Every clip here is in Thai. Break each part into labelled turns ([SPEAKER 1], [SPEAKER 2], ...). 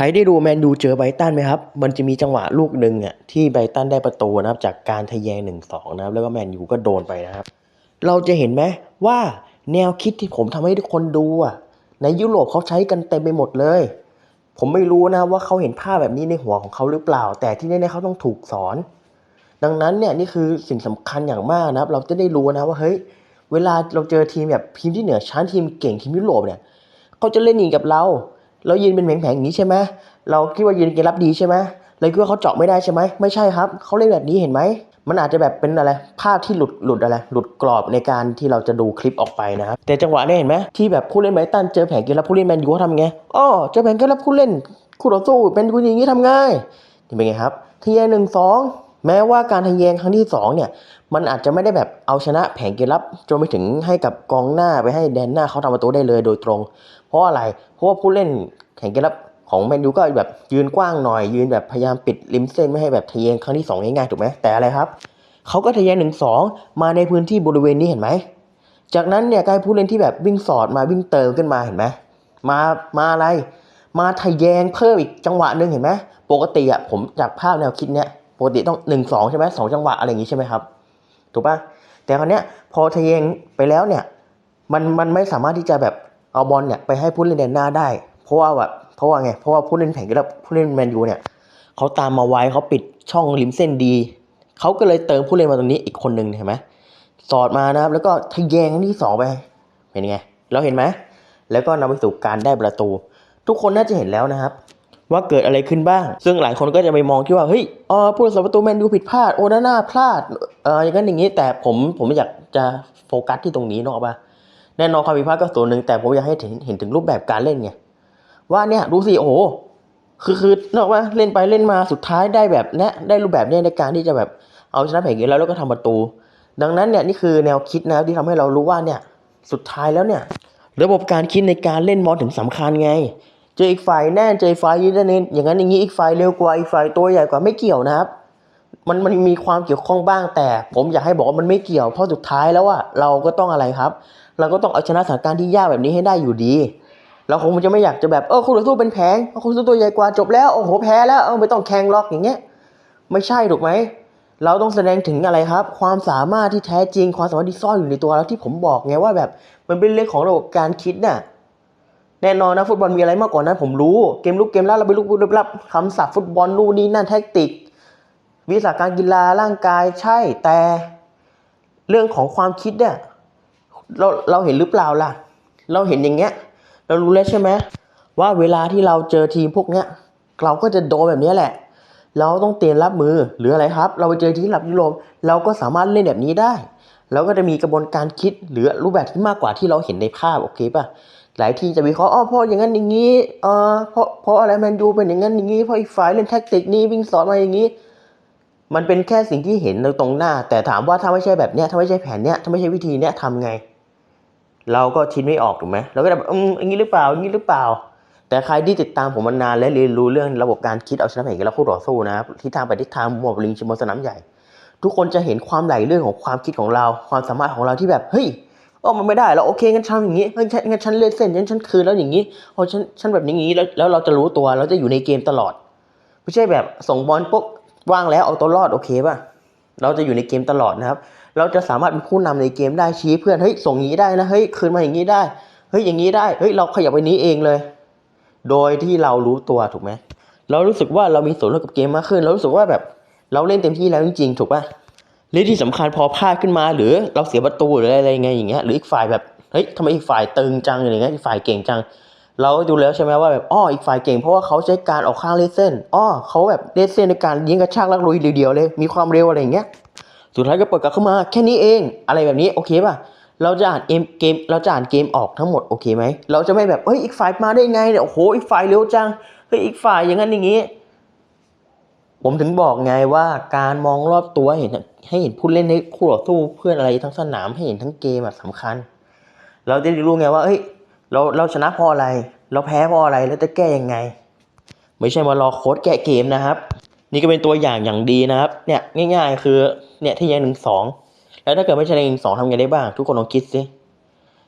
[SPEAKER 1] ใครได้ดูแมนยูเจอไบตันไหมครับ มันจะมีจังหวะลูกหนึ่งอะที่ไบตันได้ประตูนะครับ จากการทะแยงหนึ่งสองนะครับ แล้วก็แมนยูก็โดนไปนะครับ เราจะเห็นไหมว่าแนวคิดที่ผมทำให้ทุกคนดูอะในยุโรปเขาใช้กันเต็มไปหมดเลย ผมไม่รู้นะว่าเขาเห็นภาพแบบนี้ในหัวของเขาหรือเปล่า แต่ที่แน่ๆเขาต้องถูกสอน ดังนั้นเนี่ยนี่คือสิ่งสำคัญอย่างมากนะครับ เราจะได้รู้นะว่าเฮ้ยเวลาเราเจอทีมแบบทีมที่เหนือชั้นทีมเก่งทีมยุโรปเนี่ยเขาจะเล่นยิงกับเรา เรายืนเป็นแผงๆอย่างนี้ใช่ไหมเราคิดว่ายืนเกมรับดีใช่ไหมเราคิดว่าเขาเจาะไม่ได้ใช่ไหมไม่ใช่ครับเขาเล่นแบบนี้เห็นไหมมันอาจจะแบบเป็นอะไรภาพที่หลุดหลุดอะไร หลุดกรอบในการที่เราจะดูคลิปออกไปนะครับแต่จังหวะนี้เห็นไหมที่แบบผู้เล่นไบตันเจอแผงเกมรับผู้เล่นแมนยูเขาทำไงอ้อเจอแผงเกมรับผู้เล่นคู่ต่อสู้เป็นคุณอย่างนี้ทำไงนี่เป็นไงครับทะแยงหนึ่งสอง แม้ว่าการทะแยงครั้งที่สองเนี่ยมันอาจจะไม่ได้แบบเอาชนะแผงเกมรับจนไปถึงให้กับกองหน้าไปให้แดนหน้าเขาทำประตูได้เลยโดยตรง เพราะอะไรเพราะว่าผู้เล่นแข่งเกมรับของแมนยูก็แบบยืนกว้างหน่อยยืนแบบพยายามปิดริมเส้นไม่ให้แบบทะแยงครั้งที่สองง่ายๆถูกไหมแต่อะไรครับเขาก็ทะแยงหนึ่งสองมาในพื้นที่บริเวณนี้เห็นไหมจากนั้นเนี่ยกลายผู้เล่นที่แบบวิ่งสอดมาวิ่งเติมขึ้นมาเห็นไหมมามาอะไร มาทะแยงเพิ่มอีกจังหวะหนึ่งเห็นไหมปกติอะผมจากภาพแนวคิดเนี้ย ปกติต้องหนึ่งสองใช่ไหมสองจังหวะอะไรอย่างงี้ใช่ไหมครับ ถูกปะแต่คราวเนี้ยพอทะแยงไปแล้วเนี่ย มันมันไม่สามารถที่จะแบบเอาบอลเนี่ยไปให้ผู้เล่นแดนหน้าได้ เพราะว่าแบบเพราะว่าไงเพราะว่าผู้เล่นแผงกับผู้เล่นแมนยูเนี่ยเขาตามมาไว้เขาปิดช่องริมเส้นดีเขาก็เลยเติมผู้เล่นมาตรงนี้อีกคนหนึ่งเห็นไหมสอดมานะครับ แล้วก็ทะแยงที่สองไปเป็นไงเราเห็นไหมแล้วก็นำไปสู่การได้ประตู ทุกคนน่าจะเห็นแล้วนะครับ ว่าเกิดอะไรขึ้นบ้าง ซึ่งหลายคนก็จะไปมองที่ว่าเฮ้ยเออผู้รักษาประตูแมนยูผิดพลาดโอนาน่าพลาดเอออย่างนั้นอย่างนี้แต่ผมผมอยากจะโฟกัสที่ตรงนี้เนกอะปะแน่นอนความผิดพลาดก็ส่วนหนึ่งแต่ผมอยากให้เห็นเห็นถึงรูปแบบการเล่นไงว่าเนี่ยดูสิโอ้โหคือคือนอกว่าเล่นไปเล่นมาสุดท้ายได้แบบเนี้ได้รูปแบบเนี้ยในการที่จะแบบเอาชนะแผงเกมแล้วแล้วก็ทำประตู ดังนั้นเนี่ยนี่คือแนวคิดนะที่ทำให้เรารู้ว่าเนี่ยสุดท้ายแล้วเนี่ย ระบบการคิดในการเล่นบอลถึงสำคัญไง เจออีกฝ่ายแน่นเจอฝ่ายยืนเน้นอย่างนั้นอย่างนี้อีกฝ่ายเร็วกว่าอีกฝ่ายตัวใหญ่กว่าไม่เกี่ยวนะครับมันมันมีความเกี่ยวข้องบ้างแต่ ผมอยากให้บอกว่ามันไม่เกี่ยวเพราะสุดท้ายแล้วว่าเราก็ต้องอะไรครับ เราก็ต้องเอาชนะสถานการณ์ที่ยากแบบนี้ให้ได้อยู่ดีเราคงจะไม่อยากจะแบบเออคู่ต่อสู้เป็นแผงคู่ต่อสู้ตัวใหญ่กว่าจบแล้วโอ้โหแพ้แล้วเออไม่ต้องแข่งล็อกอย่างเงี้ยไม่ใช่ถูกไหมเราต้องแสดงถึงอะไรครับ ความสามารถที่แท้จริงความสามารถที่ซ่อนอยู่ในตัวเราที่ผมบอกไงว่าแบบมันเป็นเรื่องของระบบการคิดน่ะ แน่นอนนะฟุตบอลมีอะไรมากกว่านั้นผมรู้เกมลุกเกมรับเราไปลุกลุกรับคำศัพท์ฟุตบอลนู่นนี่นั่นแท็กติก วิชาการกีฬาร่างกายใช่แต่เรื่องของความคิดเนี่ยเราเราเห็นหรือเปล่าล่ะ เราเห็นอย่างเงี้ย เรารู้แล้วใช่ไหมว่าเวลาที่เราเจอทีมพวกเนี้ยเราก็จะโดนแบบนี้แหละ เราต้องเตรียมรับมือหรืออะไรครับ เราไปเจอทีมระดับยุโรปเราก็สามารถเล่นแบบนี้ได้ เราก็จะมีกระบวนการคิดหรือรูปแบบที่มากกว่าที่เราเห็นในภาพโอเคป่ะ หลายที่จะวิเคราะห์อ๋อเพราะอย่างนั้นอย่างนี้เออเพราะเพราะอะไรแมนยูเป็นอย่างนั้นอย่างนี้เพราะอีกฝ่ายเล่นแท็กติกนี้วิ่งสอนมาอย่างนี้ มันเป็นแค่สิ่งที่เห็นตรงหน้า แต่ถามว่าถ้าไม่ใช่แบบเนี้ยถ้าไม่ใช่แผนเนี้ยถ้าไม่ใช่วิธีเนี้ยทำไง เราก็คิดไม่ออกถูกไหมเราก็แบบอืมอย่างนี้หรือเปล่าอย่างนี้หรือเปล่า แต่ใครที่ติดตามผมมานานและเรียนรู้เรื่องระบบการคิดเอาชนะแผนกมและคู่ต่อสู้นะครับที่ทางไปทิศทางหมวบลิงชิมบนสนามใหญ่ ทุกคนจะเห็นความไหลเรื่องของความคิดของเรา ความสามารถของเราที่แบบเฮ้ย โอ้มันไม่ได้แล้วโอเคงั้นทำอย่างนี้เฮ้ยงั้นฉันเล่นเส้นงั้นฉันคืนแล้วอย่างนี้โอ้ฉันฉันแบบนี้อย่างนี้แล้วแล้วเราจะรู้ตัวเราจะอยู่ในเกมตลอด ไม่ใช่แบบส่งบอลปุ๊บว่างแล้วเอาตัวรอดโอเคป่ะเราจะอยู่ในเกมตลอดนะครับ เราจะสามารถเป็นผู้นำในเกมได้ชี้เพื่อนเฮ้ยส่งงนี้ได้นะเฮ้ยคืนมาอย่างนี้ได้เฮ้ยอย่างนี้ได้เฮ้ยเราขยับไปนี้เองเลย โดยที่เรารู้ตัวถูกไหมเรารู้สึกว่าเรามีส่วนร่วมกับเกมมากขึ้น เรารู้สึกว่าแบบเราเล่นเต็มที่แล้วจริงๆถูกป่ะ และที่สำคัญพอพลาดขึ้นมา หรือเราเสียประตูหรืออะไรไงอย่างเงี้ยหรืออีกฝ่ายแบบเฮ้ยทำไมอีกฝ่ายตึงจังอะไรเงี้ยอีกฝ่ายเก่งจัง เราดูแล้วใช่ไหมว่าแบบอ้ออีกฝ่ายเก่งเพราะว่าเขาใช้การออกข้างเลเส้นอ้อเขาแบบเลเส้นในการยิงกระชากลักลุยเดียวๆเลย มีความเร็วอะไรอย่างเงี้ยสุดท้ายก็เปิดกลับเข้ามาแค่นี้เองอะไรแบบนี้โอเคป่ะเราจะอ่านเกมเกมเราจะอ่านเกมออกทั้งหมดโอเคไหมเราจะไม่แบบเฮ้ยอีกฝ่ายมาได้ไงเนี่ยโอ้โหอีกฝ่ายเร็วจังเฮ้ยอีกฝ่ายอย่างนั้นอย่างนี้ ผมถึงบอกไงว่าการมองรอบตัวให้เห็นให้เห็นผู้เล่นในคู่ต่อสู้เพื่อนอะไรทั้งสนามให้เห็นทั้งเกมอะสำคัญ เราจะได้รู้ไงว่าเฮ้ยเราเราชนะเพราะอะไร เราแพ้เพราะอะไรแล้วจะแก้ยังไง ไม่ใช่มารอโค้ดแก้เกมนะครับ นี่ก็เป็นตัวอย่างอย่างดีนะครับ เนี่ยง่าย ๆ คือเนี่ยที่ยังหนึ่งสองแล้วถ้าเกิดไม่ใช่ในหนึ่งสองทำไงได้บ้าง ทุกคนลองคิดสิ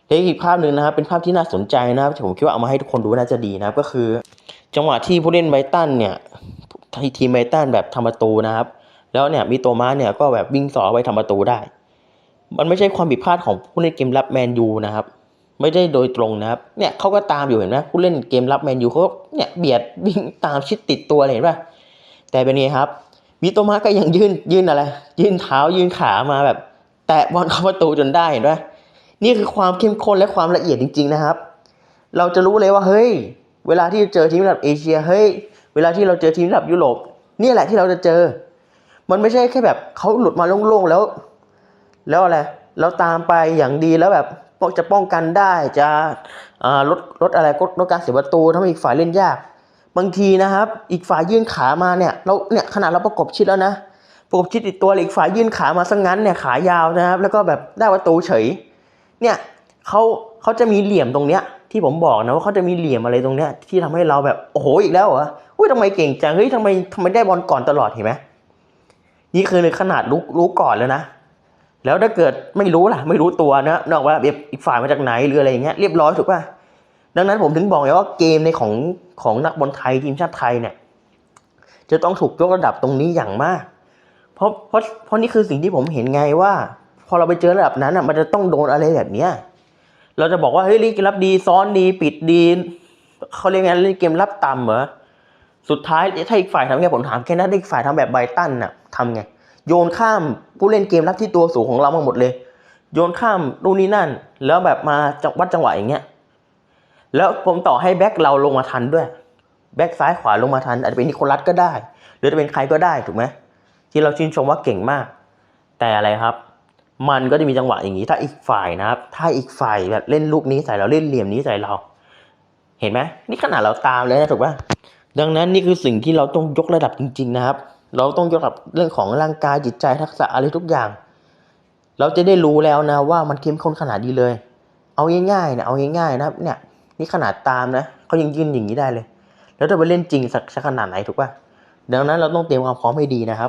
[SPEAKER 1] แล้วอีกภาพหนึ่งนะครับ เป็นภาพที่น่าสนใจนะครับผมคิดว่าเอามาให้ทุกคนดูน่าจะดีนะครับก็คือ จังหวะที่ผู้เล่นไบรตันเนี่ย ทีมไบรตันแบบทำประตูนะครับ แล้วเนี่ยมีตัวม้าเนี่ยก็แบบวิ่งสอไปทำประตูได้ มันไม่ใช่ความผิดพลาดของผู้เล่นเกมรับแมนยูนะครับ ไม่ได้โดยตรงนะครับเนี่ยเขาก็ตามอยู่เห็นไหมผู้เล่นเกมรับแมนยูเขาเนี่ยเบียดวิ่งตามชิดติดตัวเห็นป่ะแต่เป็นไงครับมิโตมาก็ยังยื่นยื่นอะไร ยื่นเท้ายื่นขามาแบบ แตะบอลเข้าประตูจนได้เห็นป่ะนี่คือความเข้มข้นและความละเอียดจริง ๆนะครับ เราจะรู้เลยว่าเฮ้ย เวลาที่เจอทีมระดับเอเชียเฮ้ย เวลาที่เราเจอทีมระดับยุโรปนี่แหละที่เราจะเจอ มันไม่ใช่แค่แบบเขาหลุดมาโล่งๆแล้ว แล้วอะไรแล้วตามไปอย่างดีแล้วแบบจะป้องกันได้จะลดลดอะไรลดลดการเสียประตูทำให้อีกฝ่ายเล่นยาก บางทีนะครับ อีกฝ่ายยื่นขามาเนี่ยเราเนี่ยขนาดเราประกบชิดแล้วนะประกบชิดติดตัวเลยอีกฝ่ายยื่นขามาซะงั้นเนี่ยขายาวนะครับ แล้วก็แบบได้ประตูเฉย เนี่ยเขา เขาจะมีเหลี่ยมตรงเนี้ยที่ผมบอกนะว่าเขาจะมีเหลี่ยมอะไรตรงเนี้ยที่ทำให้เราแบบโอ้โหอีกแล้วเหรออุ้ยทำไมเก่งจังเฮ้ยทำไมทำไมได้บอลก่อนตลอดเห็นไหมนี่คือในขนาดรู้รู้ก่อนแล้วนะ แล้วถ้าเกิดไม่รู้ล่ะ ไม่รู้ตัวนะนอกว่าแบบอีกฝ่ายมาจากไหนหรืออะไรอย่างเงี้ยเรียบร้อยถูกป่ะดังนั้นผมถึงบอกไงว่าเกมในของของนักบอลไทยทีมชาติไทยเนี่ย จะต้องถูกยกระดับตรงนี้อย่างมาก เพราะเพราะเพราะนี่คือสิ่งที่ผมเห็นไงว่า พอเราไปเจอระดับนั้นอะมันจะต้องโดนอะไรแบบเนี้ย เราจะบอกว่าเฮ้ยเล่นเกมรับดีซ้อนดีปิดดีเขาเรียกไงเล่นเกมรับต่ำเหรอสุดท้ายถ้าอีกฝ่ายทำไงผมถามแค่นั้นอีกฝ่ายทำแบบไบตันน่ะทำไง โยนข้ามผู้เล่นเกมรับที่ตัวสูงของเรามาหมดเลย โยนข้ามนู่นนี่นั่น แล้วแบบมาจังวัดจังหวะอย่างเงี้ยแล้วผมต่อให้แบ็คเราลงมาทันด้วย แบ็คซ้ายขวาลงมาทัน อาจจะเป็นนิโคลัสก็ได้ หรือจะเป็นใครก็ได้ถูกไหมที่เราชื่นชมว่าเก่งมาก แต่อะไรครับ มันก็จะมีจังหวะอย่างนี้ ถ้าอีกฝ่ายนะครับ ถ้าอีกฝ่ายแบบเล่นลูกนี้ใส่เราเล่นเหลี่ยมนี้ใส่เรา เห็นไหมนี่ขนาดเราตามเลยนะถูกป่ะดังนั้นนี่คือสิ่งที่เราต้องยกระดับจริง ๆ นะครับ เราต้องยกระดับเรื่องของร่างกายจิตใจทักษะอะไรทุกอย่าง เราจะได้รู้แล้วนะว่ามันเข้มข้นขนาดนี้เลย เอาง่ายๆนะเอาง่ายๆนะครับเนี่ยนี่ขนาดตามนะเขายังยืนอย่างนี้ได้เลย แล้วถ้าไปเล่นจริงสักขนาดไหนถูกป่ะดังนั้นเราต้องเตรียมความพร้อมให้ดีนะครับ